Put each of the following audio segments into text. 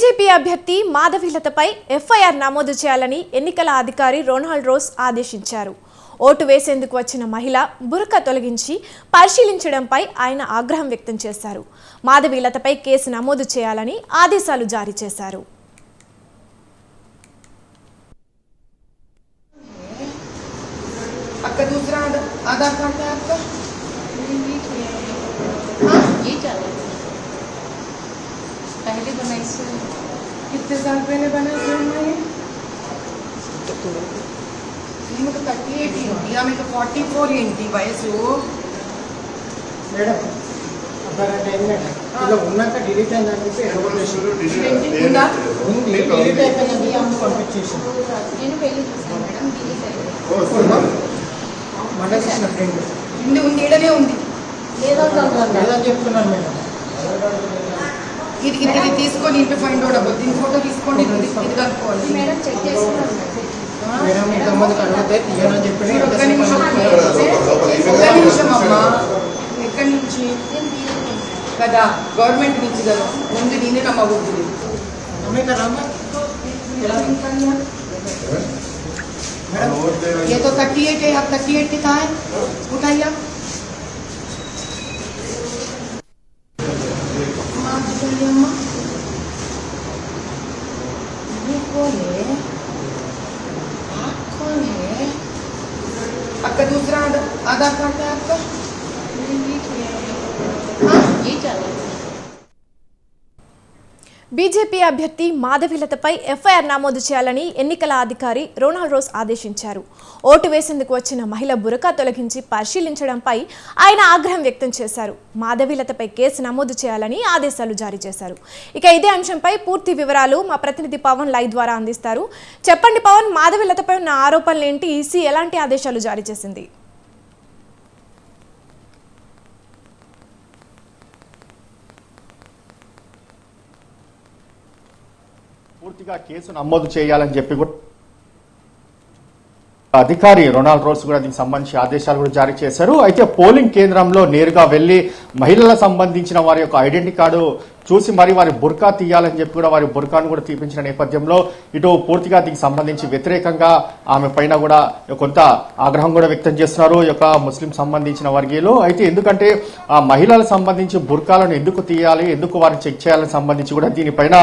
BJP అభ్యర్థి మాధవీలతపై FIR నమోదు చేయాలని ఎన్నికల అధికారి రొనాల్డ్ రోస్ ఆదేశించారు. ఓటు వేసేందుకు వచ్చిన మహిళ బురక తొలగించి పరిశీలించడంపై ఆయన ఆగ్రహం వ్యక్తం చేశారు. మాధవీలతపై కేసు నమోదు చేయాలని ఆదేశాలు జారీ చేశారు. इससे कितने साल पहले बना फिल्म ये మీకు థర్టీ ఎయిట్ ఏంటి ఆమెకు ఫార్టీ ఫోర్ ఏంటి వయసు మేడం అర్ధగంట అయింది మేడం ఇలా ఉన్నాక డిలీట్ అయిందని చెప్పి ఎడగొట్టేసి ఉందా ఉంది డిలీట్ అయిపోయిందని ఆమె పంపించేసింది నేను పెళ్లి చూసాను మేడం డిలీట్ అయింది మండల చేసిన ఫ్రెండ్ ఉంది ఉంది ఈడనే ఉంది లేదని చెప్తున్నాను మేడం ఇది ఇది ఇది తీసుకొని ఇంటి ఫైండ్ అవుట్ అవ్వదు దీని ఫోటో తీసుకోండి ఇది ఇది కనుక్కోవాలి మేడం చెక్ చేస్తున్నాను మేడం ఇంతమందికి అడిగితే తీయనని చెప్పి ఒక్క నిమిషం ఒక్క నిమిషం అమ్మా ఎక్కడి నుంచి నేను తీయలేదు కదా గవర్నమెంట్ నుంచి కదా ముందు నేనే నమ్మకూడదు हमें कराना मैडम ये तो थर्टी एट है आप थर्टी एट के कहाँ है उठाइए आप है? आप कौन है? आपका दूसरा आधार कार्ड है आपका? ये चल रहा है। బీజేపీ అభ్యర్థి మాధవిలతపై ఎఫ్ఐఆర్ నమోదు చేయాలని ఎన్నికల అధికారి రోనాల్డ్ రోస్ ఆదేశించారు. ఓటు వేసేందుకు వచ్చిన మహిళ బురకా తొలగించి పరిశీలించడంపై ఆయన ఆగ్రహం వ్యక్తం చేశారు. మాధవిలతపై కేసు నమోదు చేయాలని ఆదేశాలు జారీ చేశారు. ఇక ఇదే అంశంపై పూర్తి వివరాలు మా ప్రతినిధి పవన్ లైవ్ ద్వారా అందిస్తారు. చెప్పండి పవన్ మాధవిలతపై ఉన్న ఆరోపణలు ఏంటి ఈసీ ఎలాంటి ఆదేశాలు జారీ చేసింది? పూర్తిగా కేసు నమోదు చేయాలని చెప్పి కూడా అధికారి రొనాల్డ్ రోల్స్ కూడా దీనికి సంబంధించి ఆదేశాలు కూడా జారీ చేశారు. అయితే పోలింగ్ కేంద్రంలో నేరుగా వెళ్ళి మహిళలకు సంబంధించిన వారి యొక్క ఐడెంటిటీ కార్డు చూసి మరి వారి బుర్కా తీయాలని చెప్పి కూడా వారి బుర్కాను కూడా తీపించిన నేపథ్యంలో ఇటు పూర్తిగా దీనికి సంబంధించి వ్యతిరేకంగా ఆమె పైన కూడా కొంత ఆగ్రహం కూడా వ్యక్తం చేస్తున్నారు. యొక్క ముస్లిం సంబంధించిన వర్గీయులు. అయితే ఎందుకంటే ఆ మహిళలకు సంబంధించి బుర్కాలను ఎందుకు తీయాలి ఎందుకు వారిని చెక్ చేయాలని సంబంధించి కూడా దీనిపైన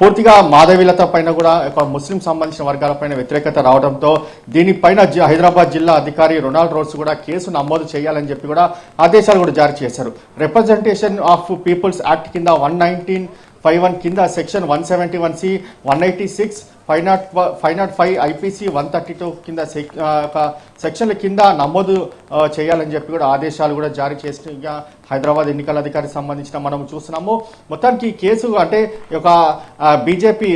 పూర్తిగా మాధవీలత పైన కూడా ఒక ముస్లిం సంబంధించిన వర్గాలపైన వ్యతిరేకత రావడంతో దీనిపైన జి- హైదరాబాద్ జిల్లా అధికారి రొనాల్డ్ రోడ్స్ కూడా కేసు నమోదు చేయాలని చెప్పి కూడా ఆదేశాలు కూడా జారీ చేశారు. రిప్రజెంటేషన్ ఆఫ్ పీపుల్స్ యాక్ట్ కింద వన్ నైన్టీన్ ఫైవ్ వన్ కింద section one seventy one C one eighty six five nought five nought five IPC one thirty two కింద ఒక సెక్షన్ల కింద నమోదు చేయాలని చెప్పి కూడా ఆదేశాలు కూడా జారీ చేసిన హైదరాబాద్ ఎన్నికల అధికారికి సంబంధించిన మనం చూస్తున్నాము. మొత్తానికి ఈ కేసు అంటే ఒక బీజేపీ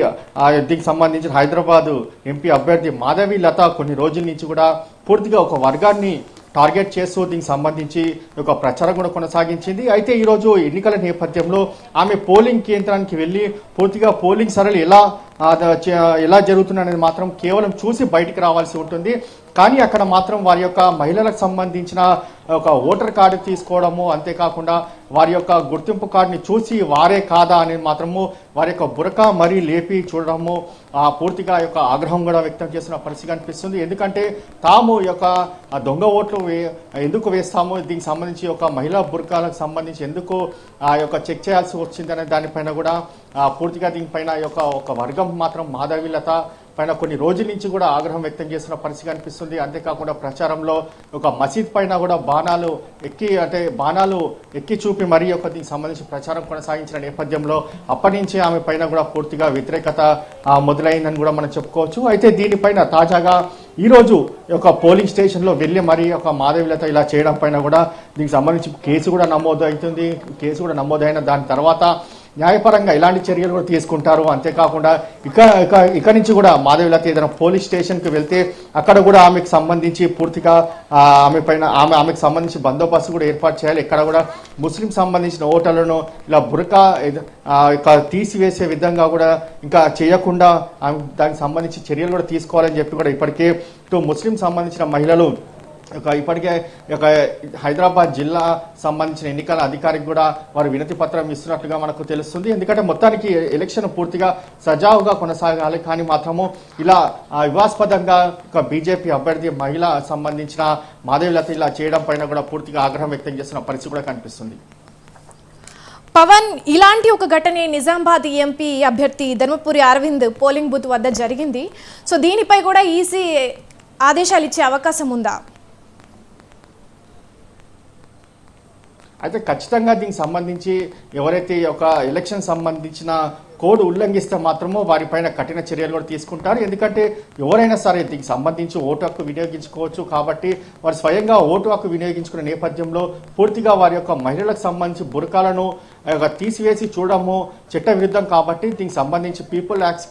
దీనికి సంబంధించిన హైదరాబాద్ ఎంపీ అభ్యర్థి మాధవి లత కొన్ని రోజుల నుంచి కూడా పూర్తిగా ఒక వర్గాన్ని టార్గెట్ చేస్తూ దీనికి సంబంధించి ఒక ప్రచారం కూడా కొనసాగించింది. అయితే ఈరోజు ఎన్నికల నేపథ్యంలో ఆమె పోలింగ్ కేంద్రానికి వెళ్ళి పూర్తిగా పోలింగ్ సరళి ఎలా ఎలా జరుగుతుందనేది మాత్రం కేవలం చూసి బయటికి రావాల్సి ఉంటుంది. కానీ అక్కడ మాత్రం వారి యొక్క మహిళలకు సంబంధించిన ఒక ఓటర్ కార్డు తీసుకోవడము అంతేకాకుండా వారి యొక్క గుర్తింపు కార్డుని చూసి వారే కాదా అనేది మాత్రము వారి యొక్క బురక మరీ లేపి చూడడము ఆ పూర్తిగా ఆ యొక్క ఆగ్రహం కూడా వ్యక్తం చేసిన పరిస్థితి కనిపిస్తుంది. ఎందుకంటే తాము యొక్క దొంగ ఓట్లు ఎందుకు వేస్తాము? దీనికి సంబంధించి ఒక మహిళా బురకాలకు సంబంధించి ఎందుకు ఆ యొక్క చెక్ చేయాల్సి వచ్చిందనే దానిపైన కూడా పూర్తిగా దీనిపైన యొక్క ఒక వర్గం మాత్రం మాధవిలత పైన కొన్ని రోజుల నుంచి కూడా ఆగ్రహం వ్యక్తం చేస్తున్న పరిస్థితి కనిపిస్తుంది. అంతేకాకుండా ప్రచారంలో ఒక మసీద్ పైన కూడా బాణాలు ఎక్కి అంటే బాణాలు ఎక్కి చూపి మరీ ఒక దీనికి సంబంధించి ప్రచారం కొనసాగించిన నేపథ్యంలో అప్పటి నుంచి ఆమె పైన కూడా పూర్తిగా వ్యతిరేకత మొదలైందని కూడా మనం చెప్పుకోవచ్చు. అయితే దీనిపైన తాజాగా ఈ రోజు యొక్క పోలింగ్ స్టేషన్లో వెళ్ళి మరి ఒక మాధవిలత ఇలా చేయడం పైన కూడా దీనికి సంబంధించి కేసు కూడా నమోదు అవుతుంది కేసు కూడా నమోదైన దాని తర్వాత న్యాయపరంగా ఎలాంటి చర్యలు కూడా తీసుకుంటారు? అంతేకాకుండా ఇక ఇక ఇక నుంచి కూడా మాధవిలత ఏదైనా పోలీస్ స్టేషన్కి వెళ్తే అక్కడ కూడా ఆమెకు సంబంధించి పూర్తిగా ఆమె పైన ఆమె ఆమెకు సంబంధించి బందోబస్తు కూడా ఏర్పాటు చేయాలి. ఇక్కడ కూడా ముస్లిం సంబంధించిన ఓటర్లను ఇలా బురకా ఆ, ఇక తీసివేసే విధంగా కూడా ఇంకా చేయకుండా ఆమె దానికి సంబంధించి చర్యలు కూడా తీసుకోవాలని చెప్పి కూడా ఇప్పటికే ఇటు ముస్లిం సంబంధించిన మహిళలు ఒక ఇప్పటికే ఒక హైదరాబాద్ జిల్లా సంబంధించిన ఎన్నికల అధికారికి కూడా వారు వినతి పత్రం ఇస్తున్నట్లుగా మనకు తెలుస్తుంది. ఎందుకంటే మొత్తానికి ఎలక్షన్ పూర్తిగా సజావుగా కొనసాగాలి. కానీ మాత్రము ఇలా వివాస్పదంగా ఒక బీజేపీ అభ్యర్థి మహిళ సంబంధించిన మాధవిలత ఇలా చేయడం పైన కూడా పూర్తిగా ఆగ్రహం వ్యక్తం చేస్తున్న పరిస్థితి కూడా కనిపిస్తుంది. పవన్ ఇలాంటి ఒక ఘటనే నిజామాబాద్ ఎంపీ అభ్యర్థి ధర్మపురి అరవింద్ పోలింగ్ బూత్ వద్ద జరిగింది. సో దీనిపై కూడా ఈసీ ఆదేశాలు ఇచ్చే అవకాశం ఉందా? అయితే ఖచ్చితంగా దీనికి సంబంధించి ఎవరైతే ఈ యొక్క ఎలక్షన్ సంబంధించిన కోడ్ ఉల్లంఘిస్తే మాత్రమో వారిపైన కఠిన చర్యలు కూడా తీసుకుంటారు. ఎందుకంటే ఎవరైనా సరే దీనికి సంబంధించి ఓటు హక్కు వినియోగించుకోవచ్చు కాబట్టి వారు స్వయంగా ఓటు హక్కు వినియోగించుకునే నేపథ్యంలో పూర్తిగా వారి యొక్క మహిళలకు సంబంధించి బురకాలను తీసివేసి చూడము చట్ట విరుద్ధం కాబట్టి దీనికి సంబంధించి పీపుల్ యాక్ట్స్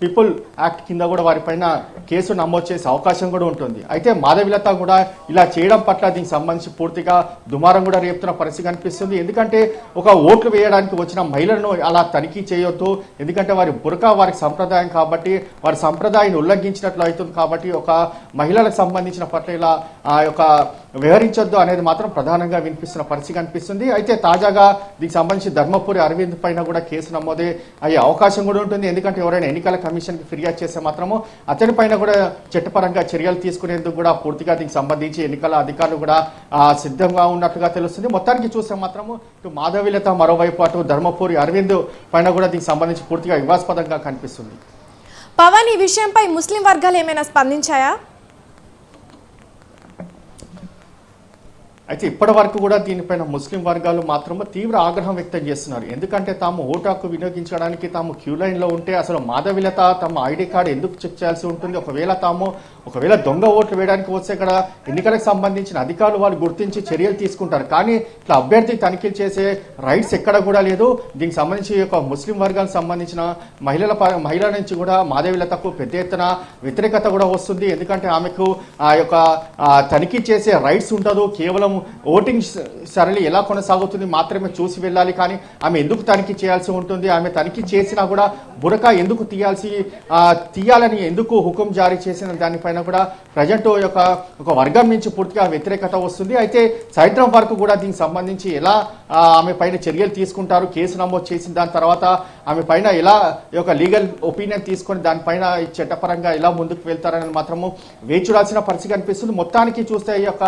పీపుల్ యాక్ట్ కింద కూడా వారిపైన కేసు నమోదు చేసే అవకాశం కూడా ఉంటుంది. అయితే మాధవిలత కూడా ఇలా చేయడం పట్ల దీనికి సంబంధించి పూర్తిగా దుమారం కూడా రేపుతున్న పరిస్థితి కనిపిస్తుంది. ఎందుకంటే ఒక ఓట్లు వేయడానికి వచ్చిన మహిళలను అలా తనిఖీ చేయొద్దు. ఎందుకంటే వారి బురకా వారికి సంప్రదాయం కాబట్టి వారి సంప్రదాయాన్ని ఉల్లంఘించినట్లు అవుతుంది కాబట్టి ఒక మహిళలకు సంబంధించిన పట్ల ఇలా ఆ యొక్క వ్యవహరించొద్దు అనేది మాత్రం ప్రధానంగా వినిపిస్తున్న పరిస్థితి కనిపిస్తుంది అయితే తాజాగా దీనికి సంబంధించి ధర్మపురి అరవింద్ పైన కూడా కేసు నమోదే అయ్యే అవకాశం కూడా ఉంటుంది. ఎందుకంటే ఎవరైనా ఎన్నికల కమిషన్కి ఫిర్యాదు చేస్తే మాత్రము అతని పైన కూడా చట్టపరంగా చర్యలు తీసుకునేందుకు కూడా పూర్తిగా దీనికి సంబంధించి ఎన్నికల అధికారులు కూడా సిద్ధంగా ఉన్నట్లుగా తెలుస్తుంది. మొత్తానికి చూస్తే మాత్రము ఇటు మాధవిలత మరోవైపు అటు ధర్మపురి అరవింద్ పైన కూడా దీనికి సంబంధించి పూర్తిగా వివాదాస్పదంగా కనిపిస్తుంది. పవన్ ఈ విషయంపై ముస్లిం వర్గాలు ఏమైనా స్పందించాయా? అయితే ఇప్పటి వరకు కూడా దీనిపైన ముస్లిం వర్గాలు మాత్రమే తీవ్ర ఆగ్రహం వ్యక్తం చేస్తున్నారు. ఎందుకంటే తాము ఓటు హక్కు వినియోగించడానికి తాము క్యూ లైన్లో ఉంటే అసలు మాధవిలత తమ ఐడి కార్డు ఎందుకు చెక్ చేయాల్సి ఉంటుంది? ఒకవేళ తాము ఒకవేళ దొంగ ఓట్లు వేయడానికి వస్తే ఇక్కడ ఎన్నికలకు సంబంధించిన అధికారులు వాళ్ళు గుర్తించి చర్యలు తీసుకుంటారు. కానీ ఇట్లా అభ్యర్థి తనిఖీలు చేసే రైట్స్ ఎక్కడ కూడా లేదు. దీనికి సంబంధించి ఒక ముస్లిం వర్గానికి సంబంధించిన మహిళల ప- మహిళల నుంచి కూడా మాధవిలతకు పెద్ద ఎత్తున వ్యతిరేకత కూడా వస్తుంది. ఎందుకంటే ఆమెకు ఆ యొక్క తనిఖీ చేసే రైట్స్ ఉండదు. కేవలం ఓటింగ్ సరళి ఎలా కొనసాగుతుంది మాత్రమే చూసి వెళ్ళాలి. కానీ ఆమె ఎందుకు తనిఖీ చేయాల్సి ఉంటుంది? ఆమె తనిఖీ చేసినా కూడా బురక ఎందుకు తీయాల్సి తీయాలని ఎందుకు హుకుం జారీ చేసిన దానిపైన కూడా ప్రజెంట్ యొక్క ఒక వర్గం నుంచి పూర్తిగా వ్యతిరేకత వస్తుంది. అయితే సాయంత్రం వరకు కూడా దీనికి సంబంధించి ఎలా ఆమె పైన చర్యలు తీసుకుంటారు? కేసు నమోదు చేసిన దాని తర్వాత ఆమె పైన ఎలా యొక్క లీగల్ ఒపీనియన్ తీసుకొని దానిపైన చట్టపరంగా ఎలా ముందుకు వెళ్తారని మాత్రము వేచి చూడాల్సిన పరిస్థితి కనిపిస్తుంది. మొత్తానికి చూస్తే ఈ యొక్క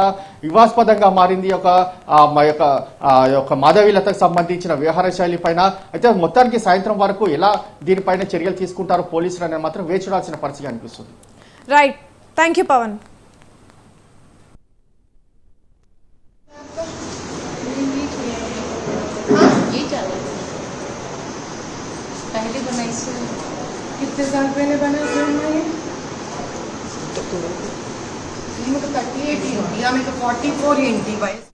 వివాస్పదంగా మారింది ఈ యొక్క ఆ, మా యొక్క ఆ, ఈ యొక్క మాధవీలతకు సంబంధించిన వ్యవహార శైలి పైన అయితే మొత్తానికి సాయంత్రం వరకు ఎలా దీనిపైన చర్యలు తీసుకుంటారు పోలీసులు అనేది మాత్రం వేచి చూడాల్సిన పరిస్థితి కనిపిస్తుంది రైట్ థ్యాంక్ యూ పవన్ ये चल रहा है पहले बनाई से कितने साल पहले बना फिल्म ये ये मेरे को थर्टी एट ही होती है मेरे को